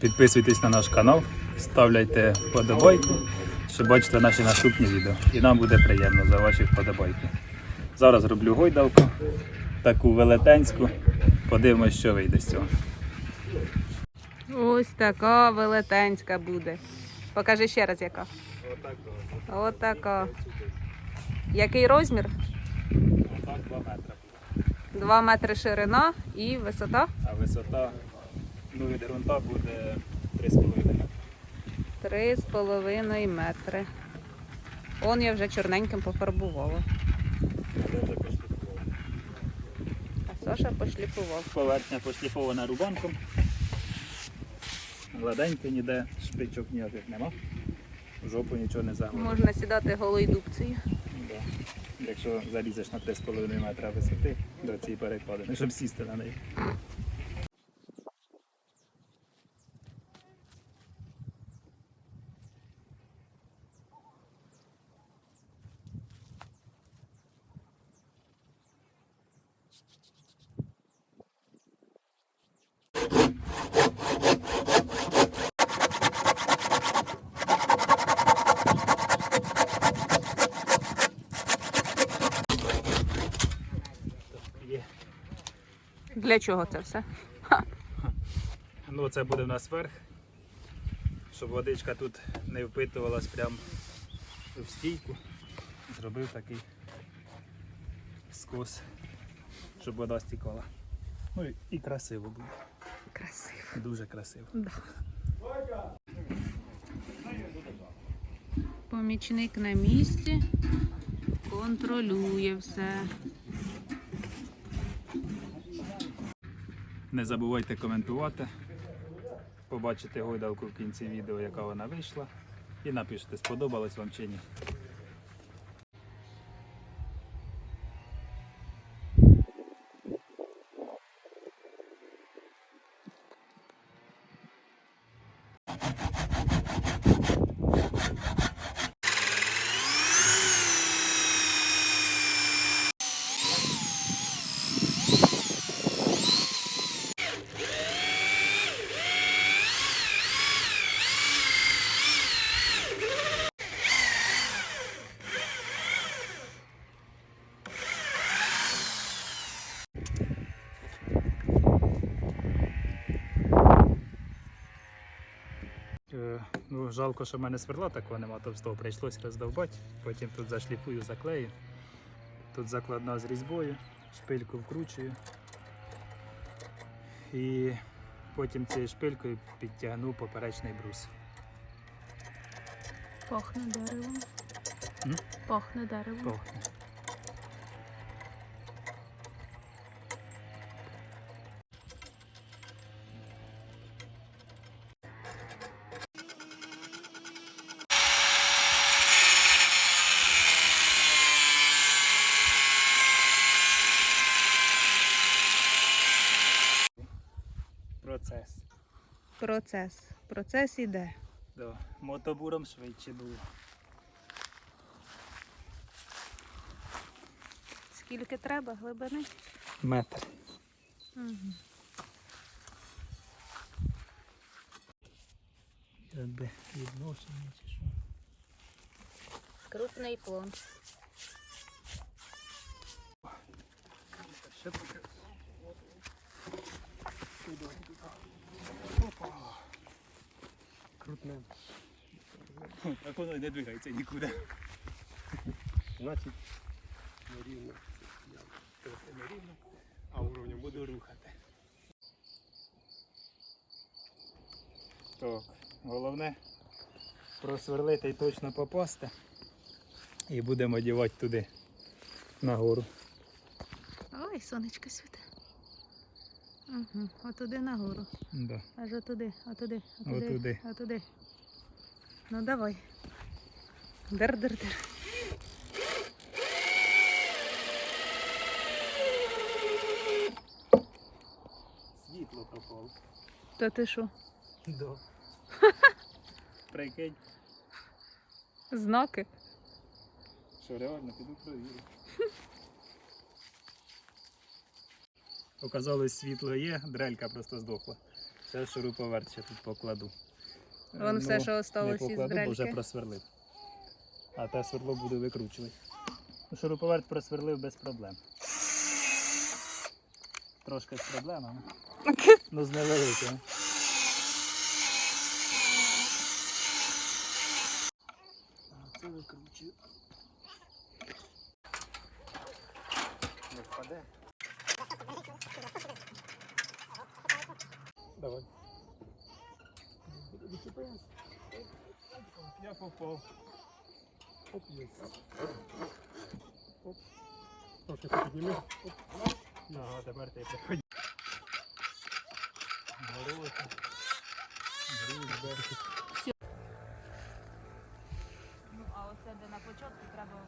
Підписуйтесь на наш канал, ставляйте вподобайку, щоб бачити наші наступні відео. І нам буде приємно за ваші вподобайки. Зараз роблю гойдалку, таку велетенську. Подивимось, що вийде з цього. Ось така велетенська буде. Покажи ще раз, яка. Отака. Який розмір? Отак 2 метри. 2 метри ширина і висота А висота ну, від ґрунта буде 3,5 метри. 3,5 метри. Он я вже чорненьким пофарбувала. Це вже пошліфовано. А Саша пошліфував. Поверхня пошліфована рубанком. Гладенько, ніде шпичок ніяких нема. В жопу нічого не загородить. Можна сідати голою дубцею. Да. Якщо залізеш на 3,5 метра висоти до цієї перекладини, щоб сісти на неї. Для чого це все? Ну, це буде в нас верх, щоб водичка тут не впитувалась прямо в стійку. Зробив такий скос, щоб вода стікала. Ну і- і красиво буде. Красиво. Дуже красиво. Да. Помічник на місці контролює все. Не забувайте коментувати, побачите гойдалку в кінці відео, яка вона вийшла. І напишіть, сподобалось вам чи ні. Ну, жалко, що в мене сверла такого нема товстого, прийшлось роздовбати. Потім тут зашліфую, заклею. Тут закладна з різьбою, шпильку вкручую. І потім цією шпилькою підтягну поперечний брус. Пахне деревом. Пахне деревом. Пахне. Процес. Процес. Процес іде. Да. Мотобуром швидше було. Скільки треба глибини? Метр. Угу. Якби відношення чи що. Крупний плон. Крутне. Так воно не двигається нікуди. Значить, нерівно. Трохи нерівно, А уровнем буду рухати. Так, головне просверлити і точно попасти. І будемо одягати туди, нагору. Ой, сонечко світе. Угу. Отуди нагору. Да. Аж отуди, отуди, отуди, Отуди. отуди. Ну давай. Дер-дер-дер. Світло пропало. Та ти що? Да. Прикинь, Знаки? що реально піду провірю. Оказалось, світло є, дрелька просто здохла. Це шуруповерт ще тут покладу. Вон Ну, все, що осталось не із покладу, бо вже дрельки. просверлив. А те сверло буду викручувати. Ну, Шуруповерт просверлив без проблем. Трошки з проблемами. Ну, з невеликими. Це викручую. Давай. Відчепимось. Я попав. Оп, є. Оп. Трошки підніми. Оп. Ага, тепер ти приходь. Гороха. Дружба. Ну, а оце де на початку треба